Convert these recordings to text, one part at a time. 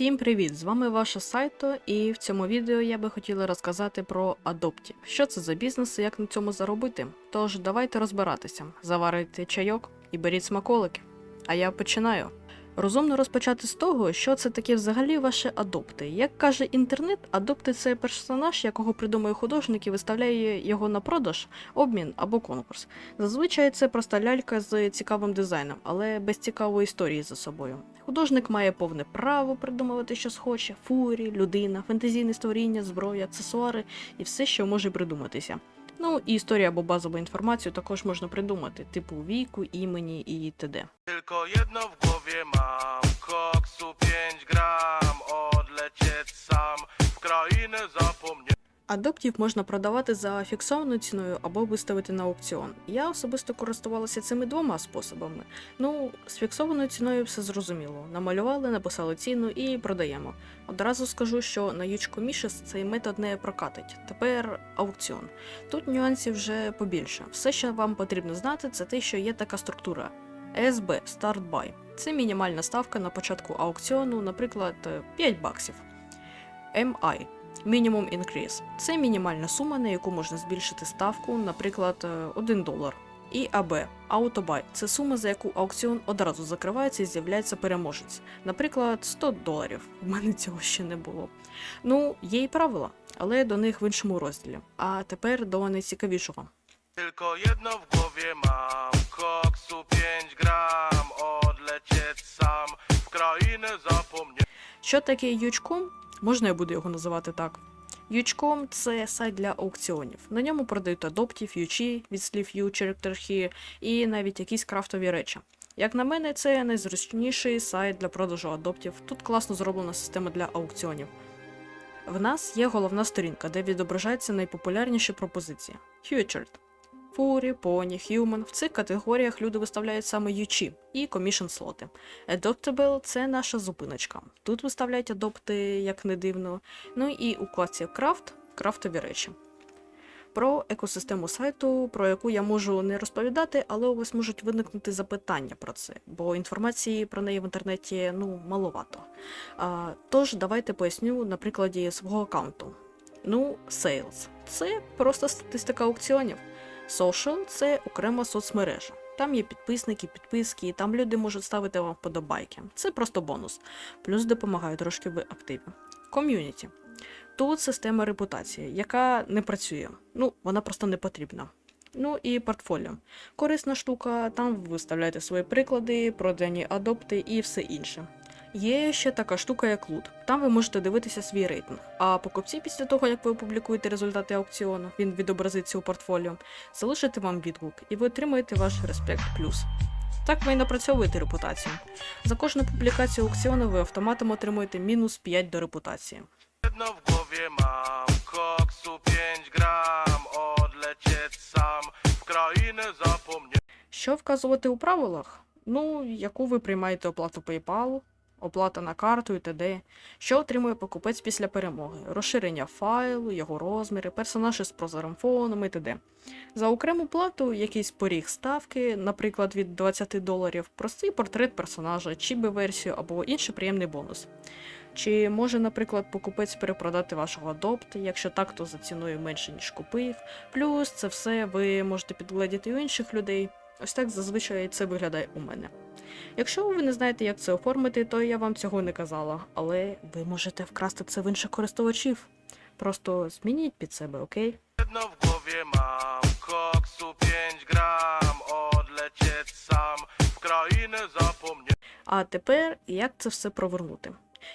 Всім привіт! З вами ваша Сайто, і в цьому відео я би хотіла розказати про Адопті. Що це за бізнес і як на цьому заробити? Тож давайте розбиратися, заварите чайок і беріть смаколики. А я починаю. Розумно розпочати з того, що це таке взагалі ваші адопти. Як каже інтернет, адопти це персонаж, якого придумує художник і виставляє його на продаж, обмін або конкурс. Зазвичай це проста лялька з цікавим дизайном, але без цікавої історії за собою. Художник має повне право придумувати, що схоче: фурі, людина, фентезійне створіння, зброя, аксесуари і все, що може придуматися. Ну і історію або базову інформацію також можна придумати, типу віку, імені і т.д. Тільки єдно в голові мам, коксу 5 gram Адоптів можна продавати за фіксованою ціною або виставити на аукціон. Я особисто користувалася цими двома способами. Ну, з фіксованою ціною все зрозуміло. Намалювали, написали ціну і продаємо. Одразу скажу, що на Ючкомішес цей метод не прокатить. Тепер аукціон. Тут нюансів вже побільше. Все, що вам потрібно знати, це те, що є така структура. SB Start Buy. Це мінімальна ставка на початку аукціону, наприклад, 5 баксів. MI Мінімум інкріс це мінімальна сума, на яку можна збільшити ставку, наприклад, е, 1 долар. І АБ Аутобай це сума, за яку аукціон одразу закривається і з'являється переможець. Наприклад, 100 доларів. У мене цього ще не було. Ну, є і правила, але до них в іншому розділі. А тепер до найцікавішого. Tylko jedno w głowie mam Koksu 5 gram Odlecieć sam W krainę zapomnieć Що таке Ючком? Можна я буду його називати так. Ючком це сайт для аукціонів. На ньому продають адоптів, ючі від слів «you», «character і навіть якісь крафтові речі. Як на мене, це найзручніший сайт для продажу адоптів. Тут класно зроблена система для аукціонів. В нас є головна сторінка, де відображаються найпопулярніші пропозиції: Featured. Фурі, поні, human. В цих категоріях люди виставляють саме ючі і комішн слоти. Adoptable – це наша зупиночка. Тут виставляють адопти, як не дивно. Ну і у класі крафт крафтові речі. Про екосистему сайту, про яку я можу не розповідати, але у вас можуть виникнути запитання про це, бо інформації про неї в інтернеті ну маловато. А, тож давайте поясню на прикладі свого аккаунту. Ну, Sales – це просто статистика аукціонів. Social – це окрема соцмережа. Там є підписники, підписки, там люди можуть ставити вам вподобайки. Це просто бонус. Плюс допомагає трошки в активі. Ком'юніті. Тут система репутації, яка не працює. Ну, вона просто не потрібна. Ну і портфоліо. Корисна штука, там ви виставляєте свої приклади, продані адопти і все інше. Є ще така штука, як лут. Там ви можете дивитися свій рейтинг. А покупці після того, як ви опублікуєте результати аукціону, він відобразиться у портфоліо, залишить вам відгук, і ви отримаєте ваш респект плюс. Так ви і напрацьовуєте репутацію. За кожну публікацію аукціону ви автоматом отримуєте мінус 5 до репутації. Jedno w głowie mam Koksu 5 gram Odlecieć sam W krainę zapomnieć Що вказувати у правилах? Ну, яку ви приймаєте оплату PayPal, оплата на карту і т.д. Що отримує покупець після перемоги? Розширення файлу, його розміри, персонаж із прозорим фоном і т.д. За окрему плату якийсь поріг ставки, наприклад, від 20 доларів, простий портрет персонажа, чібі-версію або інший приємний бонус. Чи може, наприклад, покупець перепродати вашого адопт, якщо так, то за ціною менше, ніж купив. Плюс це все ви можете підгледіти у інших людей. Ось так зазвичай це виглядає у мене. Якщо ви не знаєте, як це оформити, то я вам цього не казала, але ви можете вкрасти це в інших користувачів. Просто змініть під себе, окей? Jedno w głowie mam Koksu 5 gram Odlecieć sam W krainę zapomnieć А тепер як це все провернути?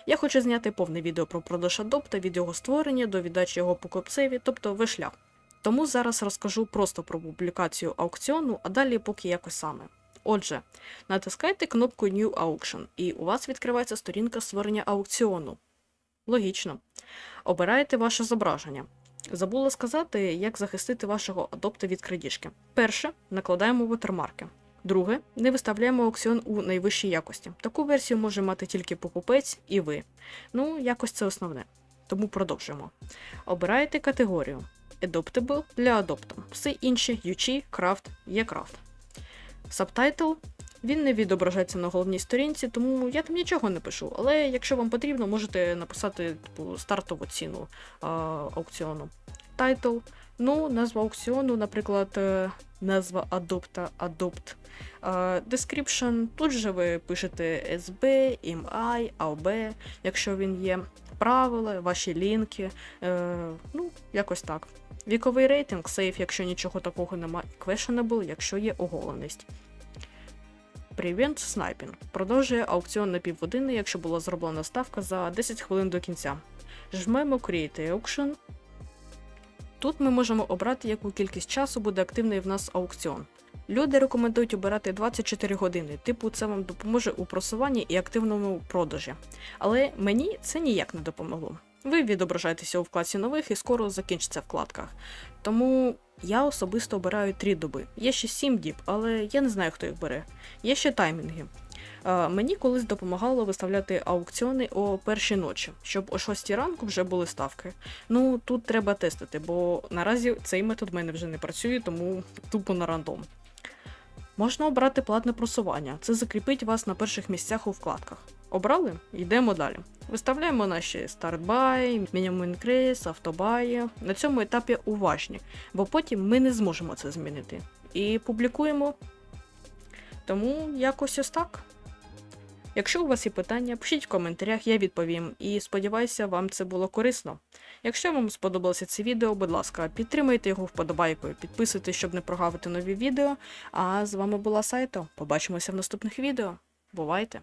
Я хочу зняти повне відео про продаж адопта від його створення до віддачі його покупцеві, тобто весь шлях. Тому зараз розкажу просто про публікацію аукціону, а далі поки якось саме. Отже, натискайте кнопку New Auction, і у вас відкривається сторінка створення аукціону. Логічно. Обираєте ваше зображення. Забула сказати, як захистити вашого адопта від крадіжки. Перше, накладаємо watermarки. Друге, не виставляємо аукціон у найвищій якості. Таку версію може мати тільки покупець і ви. Ну, якось це основне. Тому продовжуємо. Обираєте категорію Adoptable для адопта. Все інші UG, Craft, є Craft. Subtitle Він не відображається на головній сторінці, тому я там нічого не пишу. Але якщо вам потрібно, можете написати типу, стартову ціну а, аукціону. Тайтл. Ну, назва аукціону, наприклад, е, назва адопта, адопт. Е, Description. Тут же ви пишете SB, MI, AOB, якщо він є. Правила, ваші лінки. Е, ну, якось так. Віковий рейтинг, сейф, якщо нічого такого немає, questionable, якщо є оголеність. Prevent Sniping. Продовжує аукціон на півгодини, якщо була зроблена ставка за 10 хвилин до кінця. Жмемо Create Auction. Тут ми можемо обрати, яку кількість часу буде активний в нас аукціон. Люди рекомендують обирати 24 години, типу це вам допоможе у просуванні і активному продажі. Але мені це ніяк не допомогло. Ви відображаєтеся у вкладці нових і скоро закінчиться вкладка. Тому я особисто обираю 3 доби. Є ще 7 діб, але я не знаю, хто їх бере. Є ще таймінги. Мені колись допомагало виставляти аукціони о першій ночі, щоб о 6 ранку вже були ставки. Ну тут треба тестити, бо наразі цей метод в мене вже не працює, тому тупо на рандом. Можна обрати платне просування. Це закріпить вас на перших місцях у вкладках. Обрали? Йдемо далі. Виставляємо наші стартбай, мінімум інкрейс, автобаї. На цьому етапі уважні, бо потім ми не зможемо це змінити. І публікуємо. Тому якось ось так. Якщо у вас є питання, пишіть в коментарях, я відповім. І сподіваюся, вам це було корисно. Якщо вам сподобалося це відео, будь ласка, підтримайте його вподобайкою, підписуйтесь, щоб не прогавити нові відео. А з вами була Сайто. Побачимося в наступних відео. Бувайте!